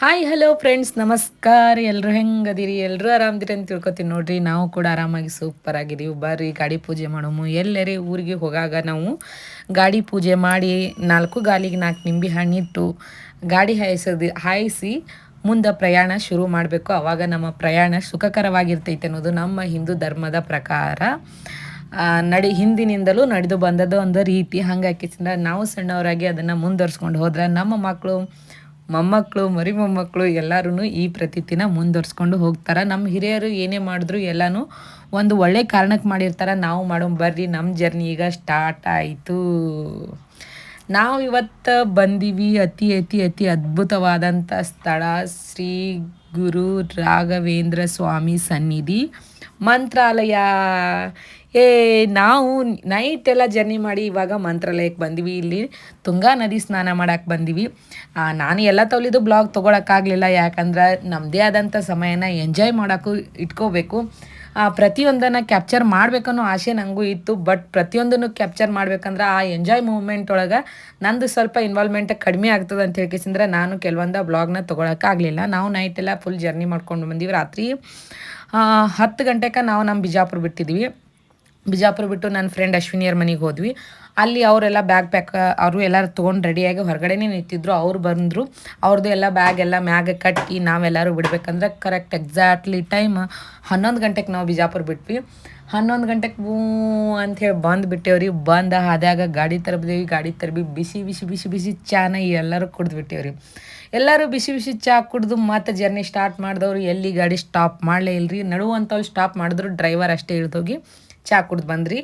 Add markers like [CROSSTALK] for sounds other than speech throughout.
Hi hello friends ನಮಸ್ಕಾರ. ಎಲ್ಲರೂ ಹೆಂಗದಿರಿ? ಎಲ್ಲರೂ ಆರಾಮದಿರಿ ಅಂತ ತಿಳ್ಕೊತೀನಿ ನೋಡ್ರಿ. ನಾವು ಕೂಡ ಆರಾಮಾಗಿ ಸೂಪರ್ ಆಗಿದ್ದೀವಿ. ಬರ್ರಿ, ಗಾಡಿ ಪೂಜೆ ಮಾಡೋಮು. ಎಲ್ಲರೇ ಊರಿಗೆ ಹೋಗಾಗ ನಾವು ಗಾಡಿ ಪೂಜೆ ಮಾಡಿ ನಾಲ್ಕು ಗಾಲಿಗೆ ನಾಲ್ಕು ನಿಂಬೆ ಹಣ್ಣಿಟ್ಟು ಗಾಡಿ ಹಾಯಿಸೋದು, ಹಾಯಿಸಿ ಮುಂದೆ ಪ್ರಯಾಣ ಶುರು ಮಾಡಬೇಕು. ಆವಾಗ ನಮ್ಮ ಪ್ರಯಾಣ ಸುಖಕರವಾಗಿರ್ತೈತೆ ಅನ್ನೋದು ನಮ್ಮ ಹಿಂದೂ ಧರ್ಮದ ಪ್ರಕಾರ. ನಡಿ, ಹಿಂದಿನಿಂದಲೂ ನಡೆದು ಬಂದದ್ದು ಒಂದು ರೀತಿ. ಹಂಗಾಗಿ ನಾವು ಸಣ್ಣವರಾಗಿ ಅದನ್ನು ಮುಂದುವರ್ಸ್ಕೊಂಡು ಹೋದ್ರೆ ನಮ್ಮ ಮಕ್ಕಳು ಮೊಮ್ಮಕ್ಕಳು, ಮರಿ ಮೊಮ್ಮಕ್ಕಳು ಎಲ್ಲರೂ ಈ ಪ್ರತೀತಿನ ಮುಂದುವರ್ಸ್ಕೊಂಡು ಹೋಗ್ತಾರೆ. ನಮ್ಮ ಹಿರಿಯರು ಏನೇ ಮಾಡಿದ್ರು ಎಲ್ಲನೂ ಒಂದು ಒಳ್ಳೆ ಕಾರಣಕ್ಕೆ ಮಾಡಿರ್ತಾರೆ. ನಾವು ಮಾಡೋ ಬರ್ರಿ ನಮ್ಮ ಜರ್ನಿ ಈಗ ಸ್ಟಾರ್ಟ್ ಆಯಿತು. ನಾವು ಇವತ್ತು ಬಂದೀವಿ ಅತಿ ಅತಿ ಅತಿ ಅದ್ಭುತವಾದಂಥ ಸ್ಥಳ ಶ್ರೀ ಗುರು ರಾಘವೇಂದ್ರ ಸ್ವಾಮಿ ಸನ್ನಿಧಿ. ಮಂತ್ರಾಲಯ. ಏ, ನಾವು ನೈಟ್ ಎಲ್ಲ ಜರ್ನಿ ಮಾಡಿ ಇವಾಗ ಮಂತ್ರಾಲಯಕ್ಕೆ ಬಂದ್ವಿ. ಇಲ್ಲಿ ತುಂಗಾ ನದಿ ಸ್ನಾನ ಮಾಡೋಕ್ಕೆ ಬಂದೀವಿ. ನಾನು ಎಲ್ಲ ತವಲಿದು ಬ್ಲಾಗ್ ತೊಗೊಳಕ್ಕಾಗಲಿಲ್ಲ. ಯಾಕಂದ್ರೆ ನಮ್ಮದೇ ಆದಂಥ ಸಮಯನ ಎಂಜಾಯ್ ಮಾಡೋಕ್ಕೂ ಇಟ್ಕೋಬೇಕು. ಪ್ರತಿಯೊಂದನ್ನು ಕ್ಯಾಪ್ಚರ್ ಮಾಡಬೇಕನ್ನೋ ಆಸೆ ನನಗೂ ಇತ್ತು. ಬಟ್ ಪ್ರತಿಯೊಂದನ್ನು ಕ್ಯಾಪ್ಚರ್ ಮಾಡ್ಬೇಕಂದ್ರೆ ಆ ಎಂಜಾಯ್ ಮೂಮೆಂಟ್ ಒಳಗೆ ನಂದು ಸ್ವಲ್ಪ ಇನ್ವಾಲ್ವ್ಮೆಂಟ್ ಕಡಿಮೆ ಆಗ್ತದೆ ಅಂತ ಹೇಳ್ಕೇಸಿಂದ್ರೆ ನಾನು ಕೆಲವೊಂದು ಬ್ಲಾಗ್ನ ತೊಗೊಳಕ್ಕಾಗಲಿಲ್ಲ. ನಾವು ನೈಟ್ ಎಲ್ಲ ಫುಲ್ ಜರ್ನಿ ಮಾಡ್ಕೊಂಡು ಬಂದೀವಿ. ರಾತ್ರಿ ಹತ್ತು ಗಂಟೆಗೆ ನಾವು ನಮ್ಮ ಬಿಜಾಪುರ ಬಿಟ್ಟಿದ್ವಿ ಬಿಜಾಪುರ ಬಿಟ್ಟು ನನ್ನ ಫ್ರೆಂಡ್ ಅಶ್ವಿನಿಯರ್ ಮನೆಗೆ ಹೋದ್ವಿ. ಅಲ್ಲಿ ಅವರೆಲ್ಲ ಬ್ಯಾಗ್ ಪ್ಯಾಕ್ ಅವರು ಎಲ್ಲರೂ ತೊಗೊಂಡು ರೆಡಿಯಾಗಿ ಹೊರಗಡೆನೇ ನಿಂತಿದ್ರು. ಅವ್ರು ಬಂದರು. ಅವ್ರದ್ದು ಎಲ್ಲ ಬ್ಯಾಗ್ ಎಲ್ಲ ಮ್ಯಾಗ ಕಟ್ಟಿ ನಾವೆಲ್ಲರೂ ಬಿಡ್ಬೇಕಂದ್ರೆ ಕರೆಕ್ಟ್ ಎಕ್ಸಾಕ್ಟ್ಲಿ ಟೈಮ್ ಹನ್ನೊಂದು ಗಂಟೆಗೆ ನಾವು ಬಿಜಾಪುರ ಬಿಟ್ವಿ. ಹನ್ನೊಂದು ಗಂಟೆಗೆ ಬೂ ಅಂಥೇಳಿ ಬಂದು ಬಿಟ್ಟೇವ್ರಿ. ಬಂದ ಆದಾಗ ಗಾಡಿ ತರಬ್ದೇವಿ. ಗಾಡಿ ತರಬಿ ಬಿಸಿ ಬಿಸಿ ಬಿಸಿ ಬಿಸಿ ಚಾನ ಎಲ್ಲರೂ ಕುಡ್ದು ಬಿಟ್ಟೇವ್ರಿ. ಎಲ್ಲರೂ ಬಿಸಿ ಬಿಸಿ ಚಾ ಕುಡಿದು ಮತ್ತೆ ಜರ್ನಿ ಸ್ಟಾರ್ಟ್ ಮಾಡಿದವ್ರು. ಎಲ್ಲಿ ಗಾಡಿ ಸ್ಟಾಪ್ ಮಾಡಲೇ ಇಲ್ರಿ. ನಡುವಂಥವ್ರು ಸ್ಟಾಪ್ ಮಾಡಿದ್ರು. ಡ್ರೈವರ್ ಅಷ್ಟೇ ಇಳ್ದೋಗಿ. ಚಾ ಕುಡ್ದು ಬಂದ್ರಿ.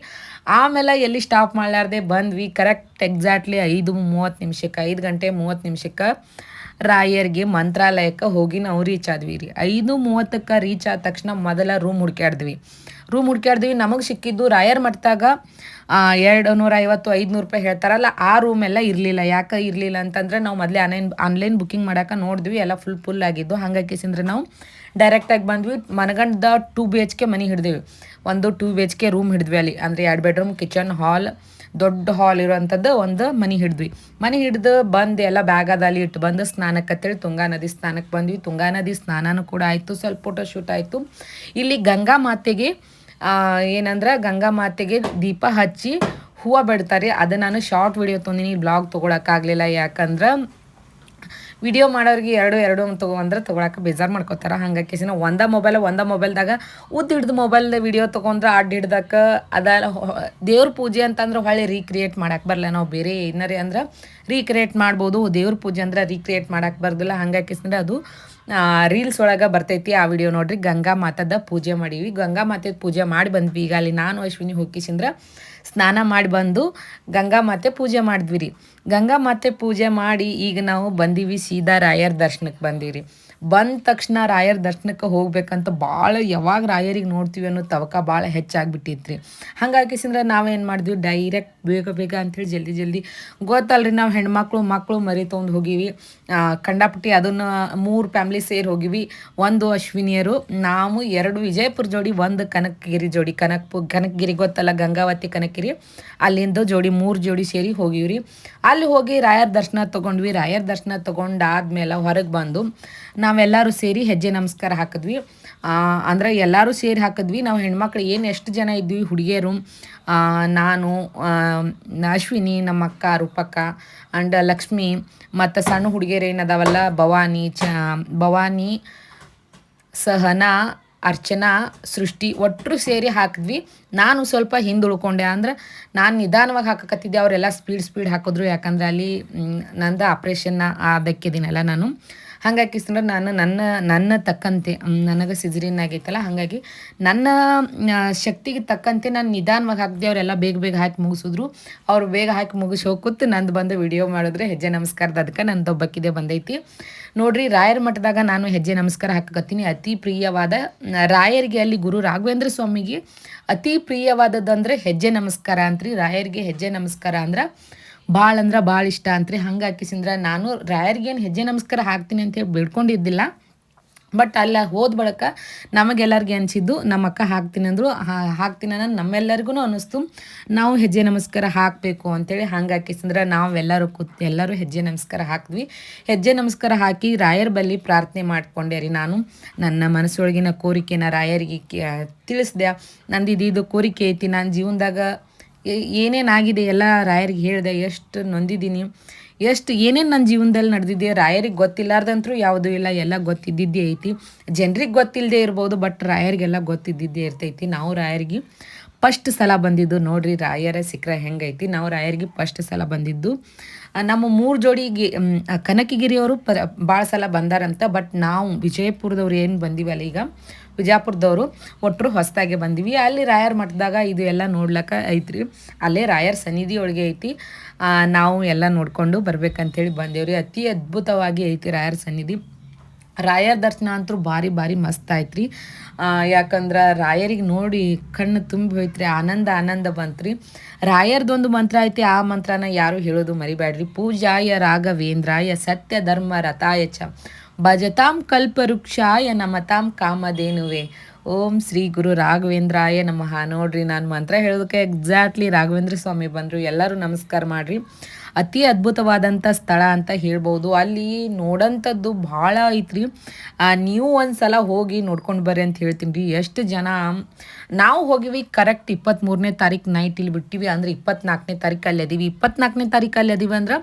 ಆಮೇಲೆ ಎಲ್ಲಿ ಸ್ಟಾಪ್ ಮಾಡಲಾರ್ದೆ ಬಂದ್ವಿ ಕರೆಕ್ಟ್ ಎಕ್ಸಾಕ್ಟ್ಲಿ ಐದು ಮೂವತ್ತು ನಿಮಿಷಕ್ಕೆ, ಐದು ಗಂಟೆ ಮೂವತ್ತು ನಿಮಿಷಕ್ಕೆ ರಾಯರ್ಗೆ ಮಂತ್ರಾಲಯಕ್ಕೆ ಹೋಗಿ ನಾವು ರೀಚ್ ಆದ್ವಿ ರೀ. ಐದು ಮೂವತ್ತಕ್ಕೆ ರೀಚ್ ಆದ ತಕ್ಷಣ ಮೊದಲ ರೂಮ್ ಹುಡ್ಕ್ಯಾಡ್ದ್ವಿ. ರೂಮ್ ಹುಡ್ಕ್ಯಾಡ್ದ್ವಿ, ನಮಗೆ ಸಿಕ್ಕಿದ್ದು ರಾಯರ್ ಮಠದಾಗ ಎರಡು ನೂರ ಐವತ್ತು ಐದುನೂರು ರೂಪಾಯಿ ಹೇಳ್ತಾರಲ್ಲ, ಆ ರೂಮ್ ಎಲ್ಲ ಇರಲಿಲ್ಲ. ಯಾಕೆ ಇರಲಿಲ್ಲ ಅಂತಂದ್ರೆ ನಾವು ಮೊದಲೇ ಆನ್ಲೈನ್ ಆನ್ಲೈನ್ ಬುಕ್ಕಿಂಗ್ ಮಾಡೋಕೆ ನೋಡಿದ್ವಿ, ಎಲ್ಲ ಫುಲ್ ಫುಲ್ ಆಗಿದ್ದು. ಹಂಗಾಗಿ ನಾವು ಡೈರೆಕ್ಟಾಗಿ ಬಂದ್ವಿ. ಮನಗಂಡದ ಟೂ ಬಿ ಎಚ್ ಕೆ ಮನೆ ಹಿಡಿದ್ವಿ. ಒಂದು two B H K room ಹಿಡಿದ್ವಿ ಅಲ್ಲಿ. ಅಂದರೆ ಎರಡು ಬೆಡ್ರೂಮ್ ಕಿಚನ್ ಹಾಲ್ ದೊಡ್ಡ ಹಾಲ್ ಇರೋವಂಥದ್ದು ಒಂದು ಮನೆ ಹಿಡಿದ್ವಿ. ಮನೆ ಹಿಡಿದು ಬಂದು ಎಲ್ಲ ಬ್ಯಾಗ್ ಅದ ಅಲ್ಲಿ ಇಟ್ಟು ಬಂದು ಸ್ನಾನಕ್ಕೆ ಅಂತೇಳಿ ತುಂಗಾ ನದಿ ಸ್ನಾನಕ್ಕೆ ಬಂದ್ವಿ. ತುಂಗಾ ನದಿ ಸ್ನಾನನೂ ಕೂಡ ಆಯಿತು. ಸ್ವಲ್ಪ ಫೋಟೋ ಶೂಟ್ ಆಯಿತು. ಇಲ್ಲಿ ಗಂಗಾ ಮಾತೆಗೆ ಏನಂದ್ರೆ ಗಂಗಾ ಮಾತೆಗೆ ದೀಪ ಹಚ್ಚಿ ಹೂವು ಬಿಡ್ತಾರೆ. ಅದು ನಾನು ಶಾರ್ಟ್ ವಿಡಿಯೋ ತಂದಿನಿ. ಬ್ಲಾಗ್ ತೊಗೊಳಕ್ಕಾಗಲಿಲ್ಲ ಯಾಕಂದ್ರೆ ವಿಡಿಯೋ ಮಾಡೋರಿಗೆ ಎರಡು ಎರಡು ತಗೋ ಅಂದ್ರೆ ತೊಗೊಳಕ್ಕೆ ಬೇಜಾರು ಮಾಡ್ಕೋತಾರೆ. ಹಂಗಾಗಿ ಕೇಸಿನ ಒಂದ ಮೊಬೈಲ್ ಒಂದ ಮೊಬೈಲ್ದಾಗ ಉದ್ದ ಹಿಡ್ದು ಮೊಬೈಲ್ ವಿಡಿಯೋ ತೊಗೊಂಡ್ರೆ ಅಡ್ಡ ಹಿಡ್ದಕ್ಕೆ ಅದ ದೇವ್ರ ಪೂಜೆ ಅಂತಂದ್ರೆ ಹೊಳ್ಳಿ ರೀಕ್ರಿಯೇಟ್ ಮಾಡಕ್ಕೆ ಬರಲ್ಲ ನಾವು ಬೇರೆ ಏನಾರೇ ಅಂದ್ರೆ ರೀಕ್ರಿಯೇಟ್ ಮಾಡ್ಬೋದು. ದೇವ್ರ ಪೂಜೆ ಅಂದ್ರೆ ರೀಕ್ರಿಯೇಟ್ ಮಾಡಕ್ಕೆ ಬರೋದಿಲ್ಲ. ಹಂಗಾಗಿ ಅಂದ್ರೆ ಅದು ರೀಲ್ಸ್ ಒಳಗೆ ಬರ್ತೈತಿ, ಆ ವಿಡಿಯೋ ನೋಡ್ರಿ. ಗಂಗಾ ಮಾತಾದ ಪೂಜೆ ಮಾಡೀವಿ. ಗಂಗಾ ಮಾತೆದ ಪೂಜೆ ಮಾಡಿ ಬಂದ್ವಿ ಈಗ ಅಲ್ಲಿ ನಾನು, ಅಶ್ವಿನಿ ಹೋಗಿಸಿಂದ್ರೆ ಸ್ನಾನ ಮಾಡಿ ಬಂದು ಗಂಗಾ ಮಾತೆ ಪೂಜೆ ಮಾಡಿದ್ವಿ ರೀ ಗಂಗಾ ಮಾತೆ ಪೂಜೆ ಮಾಡಿ ಈಗ ನಾವು ಬಂದೀವಿ ಸೀದಾ ರಾಯರ್ ದರ್ಶನಕ್ಕೆ ಬಂದೀವಿ ರೀ ಬಂದ ತಕ್ಷಣ ರಾಯರ ದರ್ಶನಕ್ಕೆ ಹೋಗ್ಬೇಕಂತ ಭಾಳ ಯಾವಾಗ ರಾಯರಿಗೆ ನೋಡ್ತೀವಿ ಅನ್ನೋ ತವಕ ಭಾಳ ಹೆಚ್ಚಾಗ್ಬಿಟ್ಟಿತ್ತು ಹಂಗಾಗಿ ಸಂದ್ರೆ ನಾವೇನು ಮಾಡಿದ್ವಿ? ಡೈರೆಕ್ಟ್ ಬೇಗ ಬೇಗ ಅಂಥೇಳಿ ಜಲ್ದಿ ಜಲ್ದಿ ಗೊತ್ತಲ್ರಿ ನಾವು ಹೆಣ್ಮಕ್ಳು ಮಕ್ಕಳು ಮರಿ ತೊಗೊಂಡು ಹೋಗಿವಿ. ಕಂಡಾಪಟ್ಟಿ ಅದನ್ನು ಮೂರು ಫ್ಯಾಮ್ಲಿ ಸೇರಿ ಹೋಗಿವಿ. ಒಂದು ಅಶ್ವಿನಿಯರು, ನಾವು ಎರಡು ವಿಜಯಪುರ ಜೋಡಿ, ಒಂದು ಕನಕಗಿರಿ ಜೋಡಿ. ಕನಕ್ಪು, ಕನಕಗಿರಿ ಗೊತ್ತಲ್ಲ, ಗಂಗಾವತಿ ಕನಕಗಿರಿ, ಅಲ್ಲಿಂದ ಜೋಡಿ ಮೂರು ಜೋಡಿ ಸೇರಿ ಹೋಗಿವ್ರಿ. ಅಲ್ಲಿ ಹೋಗಿ ರಾಯರ ದರ್ಶನ ತೊಗೊಂಡ್ವಿ. ರಾಯರ ದರ್ಶನ ತೊಗೊಂಡಾದ್ಮೇಲೆ ಹೊರಗೆ ಬಂದು ನಾವೆಲ್ಲರೂ ಸೇರಿ ಹೆಜ್ಜೆ ನಮಸ್ಕಾರ ಹಾಕಿದ್ವಿ. ಅಂದರೆ ಎಲ್ಲರೂ ಸೇರಿ ಹಾಕಿದ್ವಿ. ನಾವು ಹೆಣ್ಮಕ್ಳು ಏನು ಎಷ್ಟು ಜನ ಇದ್ವಿ? ಹುಡುಗಿಯರು ನಾನು ಅಶ್ವಿನಿ, ನಮ್ಮ ಅಕ್ಕ, ರೂಪಕ್ಕ ಆ್ಯಂಡ್ ಲಕ್ಷ್ಮಿ, ಮತ್ತು ಸಣ್ಣ ಹುಡುಗಿಯರು ಏನದಾವಲ್ಲ, ಭವಾನಿ, ಚ, ಭವಾನಿ, ಸಹನಾ, ಅರ್ಚನಾ, ಸೃಷ್ಟಿ ಒಟ್ಟರು ಸೇರಿ ಹಾಕಿದ್ವಿ. ನಾನು ಸ್ವಲ್ಪ ಹಿಂದೆ ಉಳ್ಕೊಂಡೆ ಅಂದ್ರೆ ನಾನು ನಿಧಾನವಾಗಿ ಹಾಕಕತ್ತಿದ್ದೆ. ಅವರೆಲ್ಲ ಸ್ಪೀಡ್ ಸ್ಪೀಡ್ ಹಾಕಿದ್ರು. ಯಾಕಂದ್ರೆ ಅಲ್ಲಿ ನಂದು ಆಪ್ರೇಷನ್ನ ಆದಕ್ಕಿದ್ದೀನಲ್ಲ ನಾನು. ಹಾಗಾಗಿ ನಾನು ನನ್ನ ನನ್ನ ತಕ್ಕಂತೆ ನನಗೆ ಸಿಜರಿನ್ ಆಗೈತಲ್ಲ, ಹಾಗಾಗಿ ನನ್ನ ಶಕ್ತಿಗೆ ತಕ್ಕಂತೆ ನಾನು ನಿಧಾನವಾಗಿ ಹಾಕಿದೆ ಅವರೆಲ್ಲ ಬೇಗ ಬೇಗ ಹಾಕಿ ಮುಗಿಸಿದ್ರು. ಅವ್ರು ಬೇಗ ಹಾಕಿ ಮುಗಿಸಿ ಹೋಗುತ್ತೆ ನಂದು ಬಂದು ವಿಡಿಯೋ ಮಾಡಿದ್ರೆ ಹೆಜ್ಜೆ ನಮಸ್ಕಾರದ ಅದಕ್ಕೆ ನಂದು ಒಬ್ಬಕ್ಕಿದೆ ಬಂದೈತಿ. ನೋಡ್ರಿ, ರಾಯರ ಮಠದಾಗ ನಾನು ಹೆಜ್ಜೆ ನಮಸ್ಕಾರ ಹಾಕಕತ್ತೀನಿ. ಅತಿ ಪ್ರಿಯವಾದ ರಾಯರಿಗೆ ಅಲ್ಲಿ ಗುರು ರಾಘವೇಂದ್ರ ಸ್ವಾಮಿಗೆ ಅತಿ ಪ್ರಿಯವಾದದ್ದಂದ್ರೆ ಹೆಜ್ಜೆ ನಮಸ್ಕಾರ ಅಂತ್ರಿ. ರಾಯರಿಗೆ ಹೆಜ್ಜೆ ನಮಸ್ಕಾರ ಅಂದ್ರೆ ಭಾಳ ಅಂದ್ರೆ ಭಾಳ ಇಷ್ಟ ಅಂತ್ರಿ. ಹಂಗೆ ಹಾಕಿಸಿಂದ್ರೆ ನಾನು ರಾಯರಿಗೇನು ಹೆಜ್ಜೆ ನಮಸ್ಕಾರ ಹಾಕ್ತೀನಿ ಅಂತೇಳಿ ಬಿಡ್ಕೊಂಡಿದ್ದಿಲ್ಲ ಬಟ್ ಅಲ್ಲ ಹೋದ ಬಳಿಕ ನಮಗೆಲ್ಲರಿಗೆ ಅನಿಸಿದ್ದು ನಮ್ಮ ಅಕ್ಕ ಹಾಕ್ತೀನಿ ಅಂದರು. ಹಾಕ್ತೀನಿ ಅನ್ನೋದು ನಮ್ಮೆಲ್ಲರಿಗೂ ಅನ್ನಿಸ್ತು. ನಾವು ಹೆಜ್ಜೆ ನಮಸ್ಕಾರ ಹಾಕಬೇಕು ಅಂತೇಳಿ ಹಂಗೆ ಹಾಕಿಸಂದ್ರೆ ನಾವೆಲ್ಲರೂ ಕೂತ್ ಎಲ್ಲರೂ ಹೆಜ್ಜೆ ನಮಸ್ಕಾರ ಹಾಕಿದ್ವಿ. ಹೆಜ್ಜೆ ನಮಸ್ಕಾರ ಹಾಕಿ ರಾಯರ ಬಳಿ ಪ್ರಾರ್ಥನೆ ಮಾಡ್ಕೊಂಡೆ ರೀ ನಾನು. ನನ್ನ ಮನಸ್ಸೊಳಗಿನ ಕೋರಿಕೆನ ರಾಯರಿಗೆ ತಿಳಿಸ್ದೆ. ನಂದು ಇದು ಕೋರಿಕೆ ಐತಿ. ನಾನು ಜೀವನದಾಗ ಏನೇನಾಗಿದೆ ಎಲ್ಲ ರಾಯರಿಗೆ ಹೇಳಿದೆ, ಎಷ್ಟು ನೊಂದಿದ್ದೀನಿ, ಎಷ್ಟು ಏನೇನು ನನ್ನ ಜೀವನದಲ್ಲಿ ನಡೆದಿದೆ ರಾಯರಿಗೆ ಗೊತ್ತಿಲ್ಲಾರ್ದಂತರೂ ಯಾವುದೂ ಇಲ್ಲ, ಎಲ್ಲ ಗೊತ್ತಿದ್ದಿದ್ದೇ ಐತಿ. ಜನರಿಗೆ ಗೊತ್ತಿಲ್ಲದೆ ಇರ್ಬೋದು, ಬಟ್ ರಾಯರಿಗೆಲ್ಲ ಗೊತ್ತಿದ್ದಿದ್ದೇ ಇರ್ತೈತಿ. ನಾವು ರಾಯರಿಗೆ ಫಸ್ಟ್ ಸಲ ಬಂದಿದ್ದು ನೋಡ್ರಿ ರಾಯರ ಸಿಕ್ಕರೆ ಹೆಂಗೈತಿ. ನಾವು ರಾಯರಿಗೆ ಫಸ್ಟ್ ಸಲ ಬಂದಿದ್ದು. ನಮ್ಮ ಮೂರು ಆ, ಕನಕಗಿರಿಯವರು ಪ ಭಾಳ ಸಲ ಬಂದಾರಂತ ಬಟ್ ನಾವು ವಿಜಯಪುರದವ್ರು ಏನು ಬಂದಿವಲ್ಲ ಈಗ ವಿಜಯಪುರದವರು ಒಟ್ಟರು ಹೊಸದಾಗೆ ಬಂದಿವಿ. ಅಲ್ಲಿ ರಾಯರ ಮಠದಾಗ ಇದು ಎಲ್ಲ ನೋಡ್ಲಕ್ಕ ಐತ್ರಿ. ಅಲ್ಲೇ ರಾಯರ್ ಸನ್ನಿಧಿ ಒಳಗೆ ಐತಿ. ನಾವು ಎಲ್ಲ ನೋಡಿಕೊಂಡು ಬರ್ಬೇಕಂತೇಳಿ ಬಂದೇವ್ರಿ. ಅತಿ ಅದ್ಭುತವಾಗಿ ಐತಿ ರಾಯರ ಸನ್ನಿಧಿ. ರಾಯರ ದರ್ಶನ ಅಂತೂ ಭಾರಿ ಭಾರಿ ಮಸ್ತ್ ಆಯ್ತು ರೀ ಯಾಕಂದ್ರೆ ರಾಯರಿಗೆ ನೋಡಿ ಕಣ್ಣು ತುಂಬಿ ಹೋಯ್ತ್ರಿ, ಆನಂದ ಆನಂದ ಬಂತ್ರಿ. ರಾಯರ್ದೊಂದು ಮಂತ್ರ ಐತಿ, ಆ ಮಂತ್ರನ ಯಾರು ಹೇಳೋದು ಮರಿಬೇಡ್ರಿ ಪೂಜಾಯ ರಾಘವೇಂದ್ರಾಯ ಸತ್ಯ ಧರ್ಮ ರಥಾಯ ಚ. ಭಜತಾಂ ಕಲ್ಪವೃಕ್ಷಾಯ ನಮತಾಂ ಕಾಮಧೇನುವೆ. ಓಂ ಶ್ರೀ ಗುರು ರಾಘವೇಂದ್ರಾಯ ನಮಃ. ನೋಡ್ರಿ ನಾನು ಮಂತ್ರ ಹೇಳೋದಕ್ಕೆ ಎಕ್ಸಾಕ್ಟ್ಲಿ ರಾಘವೇಂದ್ರ ಸ್ವಾಮಿ ಬಂದರು. ಎಲ್ಲರೂ ನಮಸ್ಕಾರ ಮಾಡ್ರಿ. ಅತಿ ಅದ್ಭುತವಾದಂಥ ಸ್ಥಳ ಅಂತ ಹೇಳ್ಬೋದು. ಅಲ್ಲಿ ನೋಡೋಂಥದ್ದು ಭಾಳ ಐತ್ರಿ. ನೀವು ಒಂದು ಸಲ ಹೋಗಿ ನೋಡ್ಕೊಂಡು ಬರ್ರಿ ಅಂತ ಹೇಳ್ತೀನಿ ರೀ. ಎಷ್ಟು ಜನ, ನಾವು ಹೋಗಿವಿ ಕರೆಕ್ಟ್ ಇಪ್ಪತ್ತ್ಮೂರನೇ ತಾರೀಕು ನೈಟ್ ಇಲ್ಲಿ ಬಿಟ್ಟಿವಿ. ಅಂದ್ರೆ ಇಪ್ಪತ್ನಾಲ್ಕನೇ ತಾರೀಕು ಅಲ್ಲಿ ಅದೀವಿ ಇಪ್ಪತ್ನಾಲ್ಕನೇ ತಾರೀಕು ಅಲ್ಲಿ ಅದೀವಿ ಅಂದ್ರೆ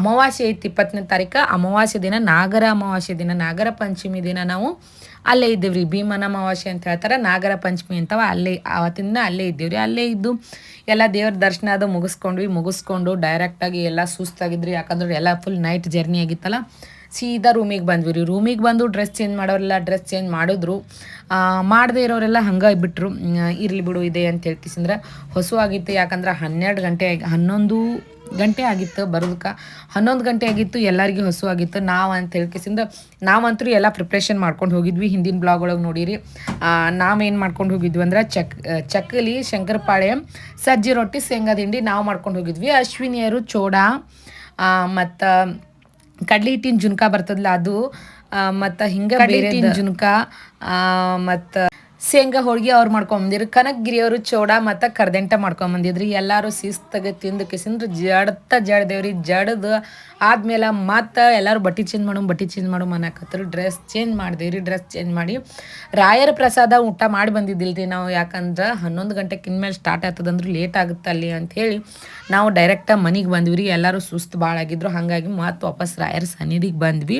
ಅಮಾವಾಸ್ಯೆ ಐತಿ ಇಪ್ಪತ್ತನೇ ತಾರೀಕು ಅಮಾವಾಸ್ಯೆ ದಿನ, ನಾಗರ ಅಮಾವಾಸ್ಯೆ ದಿನ, ನಾಗರ ಪಂಚಮಿ ದಿನ ನಾವು ಅಲ್ಲೇ ಇದ್ದೇವೆ ರೀ. ಭೀಮನ ಅಮಾವಾಸ್ಯೆ ಅಂತ ಹೇಳ್ತಾರೆ, ನಾಗರ ಪಂಚಮಿ ಅಂತವ ಅಲ್ಲೇ, ಆವತ್ತಿಂದ ಅಲ್ಲೇ ಇದ್ದೇವೆ ರೀ. ಅಲ್ಲೇ ಇದ್ದು ಎಲ್ಲ ದೇವ್ರ ದರ್ಶನ ಅದು ಮುಗಿಸ್ಕೊಂಡ್ವಿ. ಮುಗಿಸ್ಕೊಂಡು ಡೈರೆಕ್ಟಾಗಿ ಎಲ್ಲ ಸುಸ್ತಾಗಿದ್ರಿ, ಯಾಕಂದ್ರೆ ಎಲ್ಲ ಫುಲ್ ನೈಟ್ ಜರ್ನಿ ಆಗಿತ್ತಲ್ಲ. ಸೀದಾ ರೂಮಿಗೆ ಬಂದ್ವಿ ರೀ. ರೂಮಿಗೆ ಬಂದು ಡ್ರೆಸ್ ಚೇಂಜ್ ಮಾಡೋರೆಲ್ಲ ಡ್ರೆಸ್ ಚೇಂಜ್ ಮಾಡಿದ್ರು. ಮಾಡದೇ ಇರೋರೆಲ್ಲ ಹಂಗೆ ಬಿಟ್ಟರು ಇರಲಿ ಬಿಡು, ಇದೆ ಅಂತ ಹೇಳ್ಕಿಸಂದ್ರೆ ಹೊಸು ಆಗಿತ್ತು ಯಾಕಂದ್ರೆ ಹನ್ನೆರಡು ಗಂಟೆ ಹನ್ನೊಂದು ಗಂಟೆ ಆಗಿತ್ತು ಬರೋದಕ್ಕೆ ಹನ್ನೊಂದು ಗಂಟೆ ಆಗಿತ್ತು ಎಲ್ಲರಿಗೂ ಹಸು ಆಗಿತ್ತು. ನಾವು ಅಂತ ಹೇಳ್ಕೇಸಿಂದ ನಾವಂತೂ ಎಲ್ಲ ಪ್ರಿಪ್ರೇಷನ್ ಮಾಡ್ಕೊಂಡು ಹೋಗಿದ್ವಿ ಹಿಂದಿನ ಬ್ಲಾಗ್ ಒಳಗೆ ನೋಡಿರಿ. ನಾವೇನು ಮಾಡ್ಕೊಂಡು ಹೋಗಿದ್ವಿ ಅಂದ್ರೆ ಚಕ್ ಚಕ್ಕಲಿ ಶಂಕರಪಾಳೆ ಸಜ್ಜಿ ರೊಟ್ಟಿ ಶೇಂಗಾ ತಿಂಡಿ ನಾವು ಮಾಡ್ಕೊಂಡು ಹೋಗಿದ್ವಿ. ಅಶ್ವಿನಿಯರು ಚೋಡ ಮತ್ತು ಕಡ್ಲಿ ಹಿಟ್ಟಿನ ಜುನ್ಕ ಬರ್ತದಲ್ಲ ಅದು. ಮತ್ತು ಹಿಂಗೆ ಬೇರೆ ಹಿಟ್ಟಿನ ಜುನ್ಕ. ಮತ್ತು ಶೇಂಗಾ ಹೋಳ್ಗೆ ಅವ್ರು ಮಾಡ್ಕೊಂಬಂದಿರು ಕನಕಗಿರಿಯವರು ಚೋಡ ಮತ್ತು ಕರ್ದಂಟ ಮಾಡ್ಕೊಂಬಂದಿದ್ರಿ. ಎಲ್ಲರೂ ಶಿಸ್ತಾಗ ತಿಂದು ಕಿಸಿಂದ್ರೆ. ಜಡ್ತ ಜಡ್ದೇವ್ರಿ, ಜಡದು ಆದ್ಮೇಲೆ ಮತ್ತೆ ಎಲ್ಲರೂ ಬಟ್ಟೆ ಚೇಂಜ್ ಮಾಡು ಬಟ್ಟೆ ಚೇಂಜ್ ಮಾಡು ಅನ್ನಕತ್ರು. ಡ್ರೆಸ್ ಚೇಂಜ್ ಮಾಡಿದೇವ್ರಿ, ಡ್ರೆಸ್ ಚೇಂಜ್ ಮಾಡಿ. ರಾಯರ ಪ್ರಸಾದ ಊಟ ಮಾಡಿ ಬಂದಿದ್ದಿಲ್ರಿ ನಾವು. ಯಾಕಂದ್ರೆ ಹನ್ನೊಂದು ಗಂಟೆಗೆ ಇನ್ಮೇಲೆ ಸ್ಟಾರ್ಟ್ ಆಗ್ತದಂದ್ರೆ ಲೇಟ್ ಆಗುತ್ತೆ ಅಲ್ಲಿ ಅಂಥೇಳಿ ನಾವು ಡೈರೆಕ್ಟಾಗಿ ಮನೆಗೆ ಬಂದ್ವಿ ಎಲ್ಲರೂ ಸುಸ್ತು ಭಾಳ ಆಗಿದ್ರು. ಹಾಗಾಗಿ ಮತ್ತು ವಾಪಸ್ ರಾಯರ ಸನ್ನಿಧಿಗೆ ಬಂದ್ವಿ.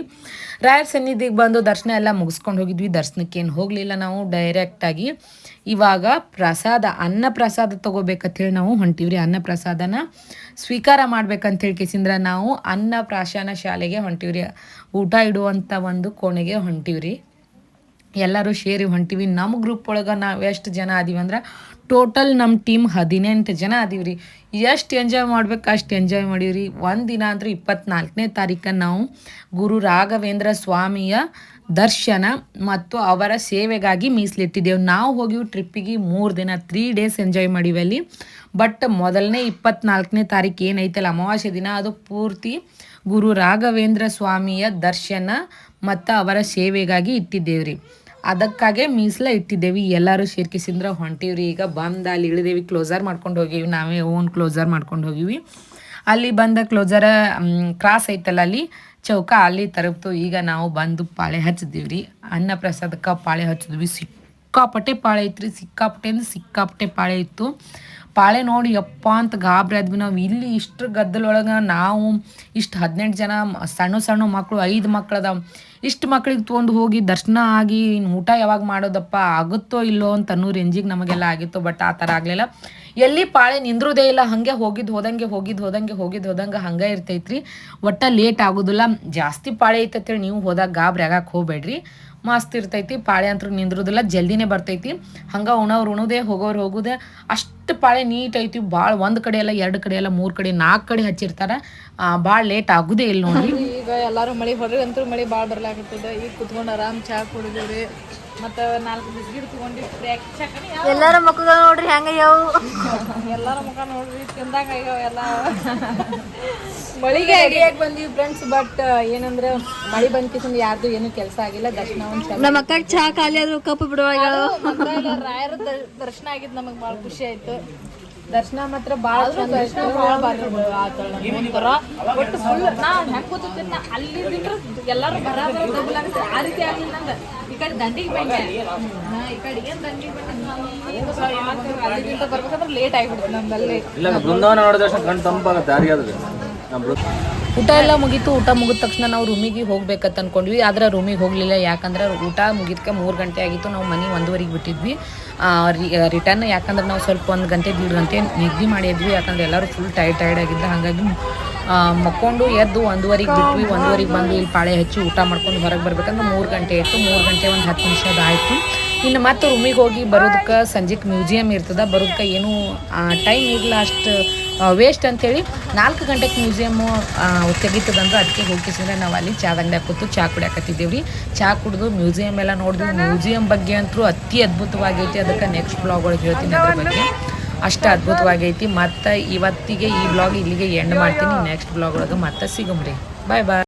ರಾಯರ ಸನ್ನಿಧಿಗೆ ಬಂದು ದರ್ಶನ ಎಲ್ಲ ಮುಗಿಸ್ಕೊಂಡು ಹೋಗಿದ್ವಿ. ದರ್ಶನಕ್ಕೆ ಏನು ಹೋಗಲಿಲ್ಲ ನಾವು. ಡೈರೆಕ್ಟಾಗಿ ಇವಾಗ ಪ್ರಸಾದ, ಅನ್ನ ಪ್ರಸಾದ ತೊಗೋಬೇಕಂತೇಳಿ ನಾವು ಹೊಂಟಿವ್ರಿ. ಅನ್ನ ಪ್ರಸಾದನ ಸ್ವೀಕಾರ ಮಾಡ್ಬೇಕಂತ ಹೇಳಿ ಕೇಸಿಂದ್ರ ನಾವು ಅನ್ನ ಪ್ರಾಶನ ಶಾಲೆಗೆ ಹೊಂಟಿವ್ರಿ. ಊಟ ಇಡುವಂಥ ಒಂದು ಕೋಣೆಗೆ ಹೊಂಟಿವ್ರಿ. ಎಲ್ಲರೂ ಸೇರಿ ಹೊಂಟಿವಿ. ನಮ್ಮ ಗ್ರೂಪ್ ಒಳಗೆ ನಾವು ಎಷ್ಟು ಜನ ಅದೀವಿ ಅಂದ್ರೆ ಟೋಟಲ್ ನಮ್ಮ ಟೀಮ್ ಹದಿನೆಂಟು ಜನ ಅದೀವಿ ರೀ ಎಷ್ಟು ಎಂಜಾಯ್ ಮಾಡ್ಬೇಕು ಅಷ್ಟು ಎಂಜಾಯ್ ಮಾಡೀವಿ ಒಂದು ದಿನ ಅಂದ್ರೆ ಇಪ್ಪತ್ನಾಲ್ಕನೇ ತಾರೀಕು ನಾವು ಗುರು ರಾಘವೇಂದ್ರ ಸ್ವಾಮಿಯ ದರ್ಶನ ಮತ್ತು ಅವರ ಸೇವೆಗಾಗಿ ಮೀಸಲಿಟ್ಟಿದ್ದೆವು. ನಾವು ಹೋಗಿವು ಟ್ರಿಪ್ಪಿಗೆ ಮೂರು ದಿನ, ತ್ರೀ ಡೇಸ್ ಎಂಜಾಯ್ ಮಾಡೀವಿ ಅಲ್ಲಿ. ಬಟ್ ಮೊದಲನೇ ಇಪ್ಪತ್ನಾಲ್ಕನೇ ತಾರೀಕು ಏನೈತಲ್ಲ ಅಮಾವಾಸ್ಯ ದಿನ, ಅದು ಪೂರ್ತಿ ಗುರು ರಾಘವೇಂದ್ರ ಸ್ವಾಮಿಯ ದರ್ಶನ ಮತ್ತು ಅವರ ಸೇವೆಗಾಗಿ ಇಟ್ಟಿದ್ದೇವ್ರಿ. ಅದಕ್ಕಾಗೆ ಮೀಸಲ ಇಟ್ಟಿದ್ದೇವೆ. ಎಲ್ಲರೂ ಸೇರ್ಕಿಸಿಂದ್ರೆ ಹೊಂಟಿವ್ರಿ. ಈಗ ಬಂದು ಅಲ್ಲಿ ಇಳಿದೇವಿ ಕ್ಲೋಸರ್ ಮಾಡ್ಕೊಂಡು ಹೋಗೀವಿ. ನಾವೇ ಓನ್ ಕ್ಲೋಸರ್ ಮಾಡ್ಕೊಂಡು ಹೋಗೀವಿ. ಅಲ್ಲಿ ಬಂದ ಕ್ಲೋಸರ್ ಕ್ರಾಸ್ ಐತಲ್ಲ ಅಲ್ಲಿ? ಚೌಕ ಅಲ್ಲಿ ತರಪ್ತು. ಈಗ ನಾವು ಬಂದು ಪಾಳೆ ಹಚ್ಚಿದ್ದೀವಿ ರೀ ಅನ್ನ ಪ್ರಸಾದಕ್ಕೆ ಪಾಳೆ ಹಚ್ಚಿದ್ವಿ ಸಿಕ್ಕಾಪಟ್ಟೆ ಪಾಳೆ ಐತ್ರಿ. ಸಿಕ್ಕಾಪಟ್ಟೆ ಅಂದ್ರೆ ಸಿಕ್ಕಾಪಟ್ಟೆ ಪಾಳೆ ಇತ್ತು. ಪಾಳೆ ನೋಡಿ ಯಪ್ಪ ಅಂತ ಗಾಬರಿ ಆದ್ವಿ ನಾವು. ಇಲ್ಲಿ ಇಷ್ಟು ಗದ್ದಲೊಳಗೆ ನಾವು ಇಷ್ಟು ಹದಿನೆಂಟು ಜನ, ಸಣ್ಣ ಸಣ್ಣ ಮಕ್ಕಳು ಐದು ಮಕ್ಳು ಅದಾವ ಇಷ್ಟು ಮಕ್ಳಿಗೆ ತೊಗೊಂಡು ಹೋಗಿ ದರ್ಶನ ಆಗಿ ಇನ್ನು ಊಟ ಯಾವಾಗ ಮಾಡೋದಪ್ಪ, ಆಗುತ್ತೋ ಇಲ್ಲೋ ಅಂತ ಅನ್ನೋ ರೇಂಜಿಗೆ ನಮಗೆಲ್ಲ ಆಗಿತ್ತು, ಬಟ್ ಆ ಥರ ಆಗಲಿಲ್ಲ. ಎಲ್ಲಿ ಪಾಳೆ ನಿಂದ್ರೋದೇ ಇಲ್ಲ, ಹಾಗೆ ಹೋಗಿದ್ದು ಹೋದಂಗೆ ಹೋಗಿದ್ದು ಹೋದಂಗೆ ಹೋಗಿದ್ದು ಹೋದಂಗೆ ಹಂಗೆ ಇರ್ತೈತ್ರಿ. ಒಟ್ಟ ಲೇಟ್ ಆಗೋದಿಲ್ಲ. ಜಾಸ್ತಿ ಪಾಳೆ ಐತಂತೇಳಿ ನೀವು ಹೋದಾಗ ಗಾಬ್ರಿ ಆಗಕ್ಕೆ ಹೋಗಬೇಡ್ರಿ. ಮಸ್ತ್ ಇರ್ತೈತಿ, ಪಾಳೆ ಅಂತೂ ನಿಂದ್ರೋದಿಲ್ಲ, ಜಲ್ದಿನೇ ಬರ್ತೈತಿ. ಹಂಗೆ ಉಣವ್ರು ಉಣದೇ, ಹೋಗೋರು ಹೋಗೋದೇ, ಅಷ್ಟು ಪಾಳೆ ನೀಟ್ ಐತಿ. ಭಾಳ ಒಂದು ಕಡೆ ಎಲ್ಲ, ಎರಡು ಕಡೆ ಎಲ್ಲ, ಮೂರು ಕಡೆ ನಾಲ್ಕು ಕಡೆ ಹಚ್ಚಿರ್ತಾರೆ. ಭಾಳ ಲೇಟ್ ಆಗುದೇ ಇಲ್ಲ ನೋಡಿ [LAUGHS] ಈಗ ಎಲ್ಲಾರು ಮಳೆ ಹೊರಗೆ ಅಂತೂ ಮಳೆ ಭಾಳ ಬರ್ಲಾಕತ್ತದ ಈಗ ಕುತ್ಕೊಂಡು ಆರಾಮ್ ಚಾ ಕುಡಿದೇವ್ರಿ. ಮತ್ತೆ ನಾಲ್ಕು ಬಿಸ್ಕಿಟ್ ತೊಗೊಂಡು ಪ್ರೇಕ್ಷಕನಿ ಎಲ್ಲಾರ ಮಕ್ಕಳು ನೋಡ್ರಿ ಹೆಂಗಯ್ಯವು? [LAUGHS] ಎಲ್ಲರ ಮುಖ ನೋಡ್ರಿ ತಿಂದಾಗ ಎಲ್ಲ. ಮಳಿಗೆ ಅಡಿಯಾಗಿ ಬಂದೀವಿ ಫ್ರೆಂಡ್ಸ್ ಬಟ್ ಏನಂದ್ರೆ ಮಳಿ ಬಂದ ಕಿಸಿಂದ ಯಾರ್ದು ಏನು ಕೆಲಸ ಆಗಿಲ್ಲ. ದರ್ಶನ ಒಂದ್ ನಮ್ಮ ಅಕ್ಕ ಚಾ ಖಾಲಿ ಆದ್ರೂ ಕಪ್ಪು ಬಿಡುವಾಗ ರಾಯರ ದ- ದರ್ಶನ ಆಗಿದ್ ನಮಗ್ ಭಾಳ ಖುಷಿ ಆಯ್ತು. ದರ್ಶನ ಮಾತ್ರ ಬಾಳ ದರ್ಶನ ಬಹಳ ಬಾರಿ ಒಂಥರ. ಒಟ್ಟು ಫುಲ್ ನಾ ಹೆಂಗ್ ಕೂತಿರ್ತೀನಿ ನಾ ಅಲ್ಲಿ ಎಲ್ಲಾರು ಬರಾಬರ ಡಬಲ್ ಆಗುತ್ತೆ. ಆ ರೀತಿ ಆಗಲಿಲ್ಲ ನಂಗೆ. ಈ ಕಡೆ ದಂಡಿಗೆ ಬಂದೆ. ನಾ ಈ ಕಡೆ ಏನ್ ದಂಡಿಗೆ ಬಂದೆ? ಅಲ್ಲಿಂದ ಬರ್ಬೇಕಂದ್ರೆ ಲೇಟ್ ಆಗಿಬಿಡುತ್ತೆ ನಮ್ದಲ್ಲಿ ಇಲ್ಲ ಬೃಂದಾವನ ನೋಡಿದ ತಕ್ಷಣ ಕಣ್ ತಂಪಾಗುತ್ತೆ ಯಾರಿಗಾದ್ರೂ ಊಟ ಎಲ್ಲ ಮುಗೀತು, ಊಟ ಮುಗಿದ ತಕ್ಷಣ ನಾವು ರೂಮಿಗೆ ಹೋಗ್ಬೇಕಂತ ಅನ್ಕೊಂಡ್ವಿ. ಆದ್ರೆ ರೂಮಿಗೆ ಹೋಗಲಿಲ್ಲ, ಯಾಕಂದ್ರೆ ಊಟ ಮುಗಿದ್ಕೆ ಮೂರು ಗಂಟೆ ಆಗಿತ್ತು. ನಾವು ಮನೆ ಒಂದೂವರೆಗೆ ಬಿಟ್ಟಿದ್ವಿ. ರಿಟರ್ನ್ ಯಾಕಂದ್ರೆ ನಾವು ಸ್ವಲ್ಪ ಒಂದು ಗಂಟೆ, ದೀಡ್ ಗಂಟೆ ನಿದ್ದೆ ಮಾಡಿದ್ವಿ. ಯಾಕಂದ್ರೆ ಎಲ್ಲರೂ ಫುಲ್ ಟೈರ್ಡ್ ಟೈರ್ಡ್ ಆಗಿದ್ದ ಹಾಗಾಗಿ ಮಕ್ಕೊಂಡು ಎದ್ದು ಒಂದೂವರೆಗೆ ಬಿಟ್ವಿ. ಒಂದುವರೆಗೆ ಬಂದು ಇಲ್ಲಿ ಪಾಳೆ ಹಚ್ಚಿ ಊಟ ಮಾಡ್ಕೊಂಡು ಹೊರಗೆ ಬರ್ಬೇಕಂದ್ರೆ ಮೂರು ಗಂಟೆ ಇತ್ತು. ಮೂರು ಗಂಟೆ ಒಂದು ಹತ್ತು ನಿಮಿಷದ ಆಯಿತು. ಇನ್ನು ಮತ್ತೆ ರೂಮಿಗೆ ಹೋಗಿ ಬರೋದಕ್ಕೆ ಸಂಜೆಗೆ ಮ್ಯೂಸಿಯಂ ಇರ್ತದ ಬರೋದಕ್ಕೆ ಏನೂ ಟೈಮ್ ಇರಲ್ಲ ಅಷ್ಟು ವೇಸ್ಟ್ ಅಂತೇಳಿ ನಾಲ್ಕು ಗಂಟೆಗೆ ಮ್ಯೂಸಿಯಮ್ಮು ತೆಗಿತದಂದ್ರೆ ಅದಕ್ಕೆ ಹೋಗಿಸಿದ್ರೆ ನಾವು ಅಲ್ಲಿ ಚಾ ಅಂಗಡಿಯಾಗ ಕೂತು ಚಾ ಕುಡಿಯಾಕತ್ತಿದ್ದೇವೆ ರೀ ಚಾ ಕುಡಿದು ಮ್ಯೂಸಿಯಂ ಎಲ್ಲ ನೋಡಿದ್ವಿ. ಮ್ಯೂಸಿಯಂ ಬಗ್ಗೆ ಅಂತೂ ಅತಿ ಅದ್ಭುತವಾಗೈತಿ. ಅದಕ್ಕೆ ನೆಕ್ಸ್ಟ್ ಬ್ಲಾಗ್ ಒಳಗೆ ಹೇಳ್ತೀನಿ ಅದ್ರ ಬಗ್ಗೆ. ಅಷ್ಟು ಅದ್ಭುತವಾಗೈತಿ. ಮತ್ತು ಇವತ್ತಿಗೆ ಈ ಬ್ಲಾಗ್ ಇಲ್ಲಿಗೆ ಎಂಡ್ ಮಾಡ್ತೀನಿ. ನೆಕ್ಸ್ಟ್ ಬ್ಲಾಗ್ ಒಳಗೆ ಮತ್ತೆ ಸಿಗಮ್ರಿ. ಬಾಯ್ ಬಾಯ್